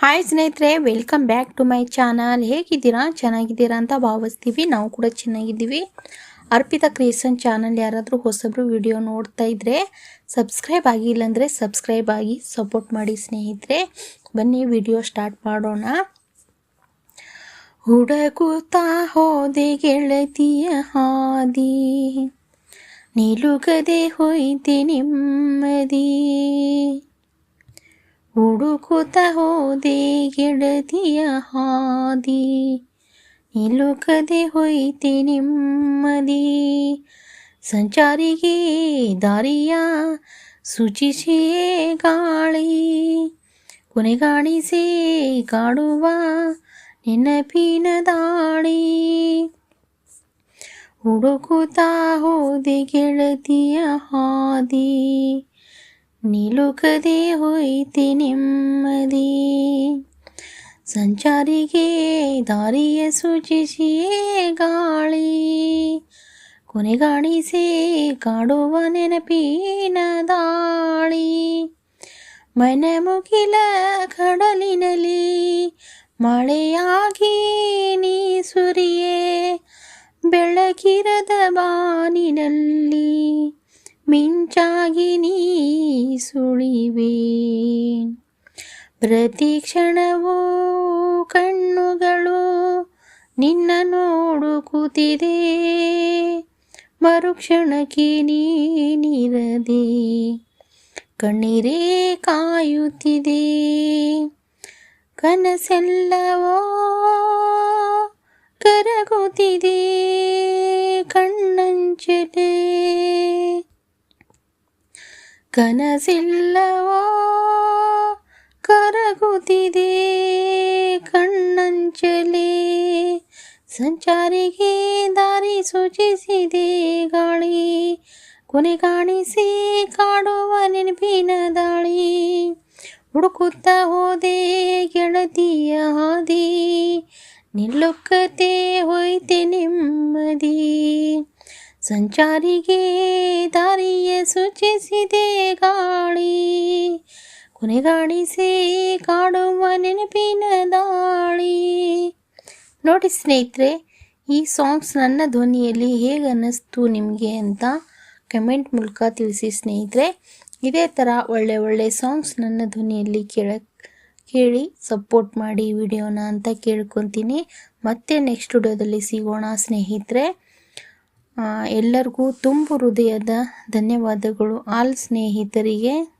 Hi ಸ್ನೇಹಿತರೆ welcome back to my channel ಹೇಗಿದ್ದೀರಾ? ಚೆನ್ನಾಗಿದ್ದೀರಾ ಅಂತ ಭಾವಿಸ್ತೀವಿ. ನಾವು ಕೂಡ ಚೆನ್ನಾಗಿದ್ದೀವಿ. ಅರ್ಪಿತಾ ಕ್ರಿಯೇಷನ್ ಚಾನಲ್ ಯಾರಾದರೂ ಹೊಸಬ್ರು ವಿಡಿಯೋ ನೋಡ್ತಾ ಇದ್ದರೆ ಸಬ್ಸ್ಕ್ರೈಬ್ ಆಗಿಲ್ಲ ಅಂದರೆ ಸಬ್ಸ್ಕ್ರೈಬ್ ಆಗಿ ಸಪೋರ್ಟ್ ಮಾಡಿ ಸ್ನೇಹಿತರೆ. ಬನ್ನಿ ವಿಡಿಯೋ ಸ್ಟಾರ್ಟ್ ಮಾಡೋಣ. ಹುಡುಕುತ್ತಾ ಹೋದೆ ಗೆಳತಿಯ ಹಾದಿ. ನಿಲುಗದೆ ಹೋಯ್ತೆ ನೆಮ್ಮದಿ. ಹುಡುಕುತ್ತ ಹೋದೆ ಗೆಳತಿಯ ಹಾದಿ. ನಿಲುಕದೆ ಹೋಯ್ತೆ ನೆಮ್ಮದಿ. ಸಂಚಾರಿಗೆ ದಾರಿಯ ಸೂಚಿಸಿಯೇ ಗಾಳಿ. ಕೊನೆಗಾಣಿಸಿ ಕಾಡುವ ನೆನಪಿನ ದಾಳಿ. ಹುಡುಕುತ್ತಾ ಹೋದೆ ಗೆಳತಿಯ ಹಾದಿ. ನಿಲುಕದೆ ಹೋಯ್ತೆ ನೆಮ್ಮದಿ. ಸಂಚಾರಿಗೆ ದಾರಿಯ ಸೂಚಿಸಿಯೇ ಗಾಳಿ. ಕೊನೆಗಾಣಿಸಿ ಕಾಡುವ ನೆನಪಿನ ದಾಳಿ. ಮನೆ ಮುಗಿಲ ಕಡಲಿನಲ್ಲಿ ಮಳೆಯಾಗಿ ನೀ ಸುರಿಯೇ ಬೆಳಕಿರದ ಬಾನಿನಲ್ಲಿ ಮಿಂಚಾಗಿ ನೀ ಸುಳಿವೆ ಪ್ರತಿ ಕ್ಷಣವೂ ಕಣ್ಣುಗಳು ನಿನ್ನ ನೋಡುಕುತ್ತಿದೆ ಮರುಕ್ಷಣಕ್ಕೆ ನೀನಿರದೆ. ಕಣ್ಣೀರೇ ಕಾಯುತ್ತಿದೆ. ಕನಸೆಲ್ಲವೋ ಕರಗುತ್ತಿದೆ. ಕಣ್ಣಂಚಲೆ ಕನಸಿಲ್ಲವೋ? ಕರಗುತ್ತಿದೆ ಕಣ್ಣಂಚಲಿ ಸಂಚಾರಿಗೆ ದಾರಿ ಸೂಚಿಸಿದೆ ಗಾಳಿ. ಕೊನೆ ಕಾಣಿಸಿ ಕಾಡುವ ನೆನಪಿನ ದಾಳಿ. ಹುಡುಕುತ್ತಾ ಹೋದೆ ಗೆಳತಿಯ ಹಾದಿ. ನಿಲ್ಲುಕ್ಕತೆ ಹೋಯ್ತೆ ನೆಮ್ಮದಿ. ಸಂಚಾರಿಗೆ ದಾರಿಯ ಸೂಚಿಸಿದೆ ಗಾಳಿ. ಕೊನೆಗಾಣಿಸಿ ಕಾಡುವ ನೆನಪಿನ ದಾಳಿ. ನೋಡಿ ಸ್ನೇಹಿತರೆ, ಈ ಸಾಂಗ್ಸ್ ನನ್ನ ಧ್ವನಿಯಲ್ಲಿ ಹೇಗೆ ಅನ್ನಿಸ್ತು ನಿಮಗೆ ಅಂತ ಕಮೆಂಟ್ ಮೂಲಕ ತಿಳಿಸಿ ಸ್ನೇಹಿತರೆ. ಇದೇ ಥರ ಒಳ್ಳೆ ಒಳ್ಳೆ ಸಾಂಗ್ಸ್ ನನ್ನ ಧ್ವನಿಯಲ್ಲಿ ಕೇಳ, ಕೇಳಿ ಸಪೋರ್ಟ್ ಮಾಡಿ ವಿಡಿಯೋನ ಅಂತ ಕೇಳ್ಕೊತೀನಿ. ಮತ್ತೆ ನೆಕ್ಸ್ಟ್ ವಿಡಿಯೋದಲ್ಲಿ ಸಿಗೋಣ ಸ್ನೇಹಿತರೆ. ಎಲ್ಲರಿಗೂ ತುಂಬು ಹೃದಯದ ಧನ್ಯವಾದಗಳು. ಆಲ್ ಸ್ನೇಹಿತರಿಗೆ